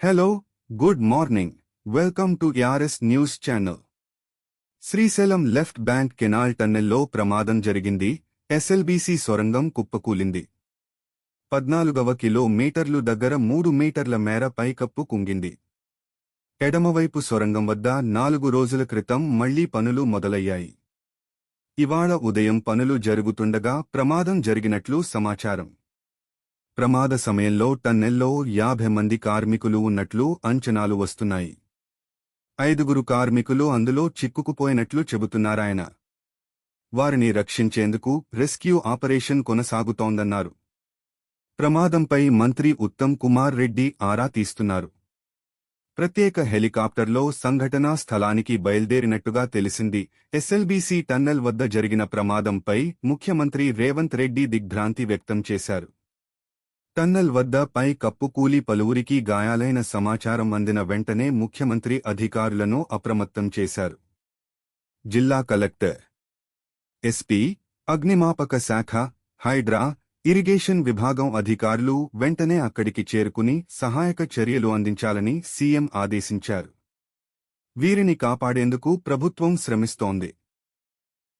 Hello good morning welcome to యార్ఎస్ news channel Srisailam left bank canal టన్నెల్లో ప్రమాదం జరిగింది. SLBC సొరంగం కుప్పకూలింది. పద్నాలుగవ కిలోమీటర్లు దగ్గర మూడు మీటర్ల మేర పైకప్పు కుంగింది. ఎడమవైపు సొరంగం వద్ద నాలుగు రోజుల క్రితం మళ్ళీ పనులు మొదలయ్యాయి. ఇవాళ ఉదయం పనులు జరుగుతుండగా ప్రమాదం జరిగినట్లు సమాచారం. ప్రమాద సమయంలో టన్నెల్లో యాభై మంది కార్మికులు ఉన్నట్లు అంచనాలు వస్తున్నాయి. ఐదుగురు కార్మికులు అందులో చిక్కుకుపోయినట్లు చెబుతున్నారాయన. వారిని రక్షించేందుకు రెస్క్యూ ఆపరేషన్ కొనసాగుతోందన్నారు. ప్రమాదంపై మంత్రి ఉత్తమ్ కుమార్ రెడ్డి ఆరా తీస్తున్నారు. ప్రత్యేక హెలికాప్టర్లో సంఘటనా స్థలానికి బయల్దేరినట్టుగా తెలిసింది. ఎస్ఎల్బీసీ టన్నెల్ వద్ద జరిగిన ప్రమాదంపై ముఖ్యమంత్రి రేవంత్ రెడ్డి దిగ్భ్రాంతి వ్యక్తం చేశారు. టన్నల్ వద్ద పై కప్పు కూలి పలువురికి గాయాలైన సమాచారం అందిన వెంటనే ముఖ్యమంత్రి అధికారులను అప్రమత్తం చేశారు. జిల్లా కలెక్టర్ ఎస్పీ అగ్నిమాపక శాఖ హైడ్రా ఇరిగేషన్ విభాగం అధికారులు వెంటనే అక్కడికి చేరుకుని సహాయక చర్యలు అందించాలని సీఎం ఆదేశించారు. వీరిని కాపాడేందుకు ప్రభుత్వం శ్రమిస్తోంది.